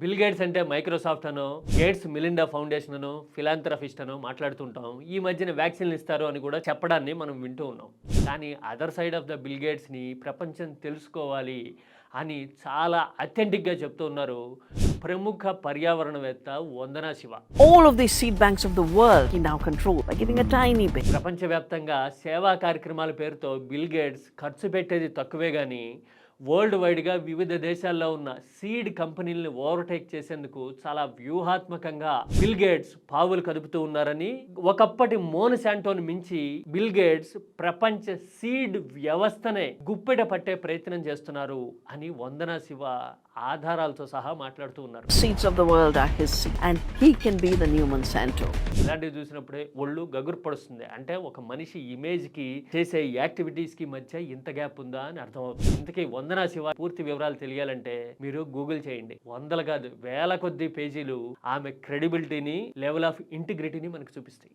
Bill Gates అంటే Microsoft అనో Gates Melinda Foundation అనో ఫిలాంథ్రఫిస్ట్ అనో మాట్లాడుతుంటాం. ఈ మధ్యన వ్యాక్సిన్లు ఇస్తారు అని కూడా చెప్పడాన్ని మనం వింటూ ఉన్నాం. కానీ other side of the Bill గేట్స్ని ప్రపంచం తెలుసుకోవాలి అని చాలా అథెంటిక్గా చెప్తూ ఉన్నారు ప్రముఖ పర్యావరణవేత్త Vandana Shiva. Of these seed banks of the world he now controls by giving a tiny bit. ప్రపంచవ్యాప్తంగా సేవా కార్యక్రమాల పేరుతో బిల్ గేట్స్ ఖర్చు పెట్టేది తక్కువే కానీ వరల్డ్ వైడ్గా వివిధ దేశాల్లో ఉన్న సీడ్ కంపెనీలను ఓవర్టేక్ చేసేందుకు చాలా వ్యూహాత్మకంగా బిల్ గేట్స్ పావులు కదుపుతూ ఉన్నారని ఒకప్పటి మోనశాంటోని మించి బిల్ గేట్స్ ప్రపంచ సీడ్ వ్యవస్థనే గుప్పెట పట్టే ప్రయత్నం చేస్తున్నారు అని వందన శివ ఆధారాలతో సహా మాట్లాడుతూ ఉన్నారు. The world are his seed, and he can be the new Monsanto. ఇలాంటివి చూసినప్పుడే ఒళ్ళు గగురు పడుస్తుంది. అంటే ఒక మనిషి ఇమేజ్కి చేసే యాక్టివిటీస్కి మధ్య ఇంత గ్యాప్ ఉందా అని అర్థమవుతుంది. ఇంతకీ వందనా శివ పూర్తి వివరాలు తెలియాలంటే మీరు గూగుల్ చేయండి. వందలు కాదు వేల కొద్ది పేజీలు ఆమె క్రెడిబిలిటీని లెవెల్ ఆఫ్ ఇంటిగ్రిటీని మనకు చూపిస్తాయి.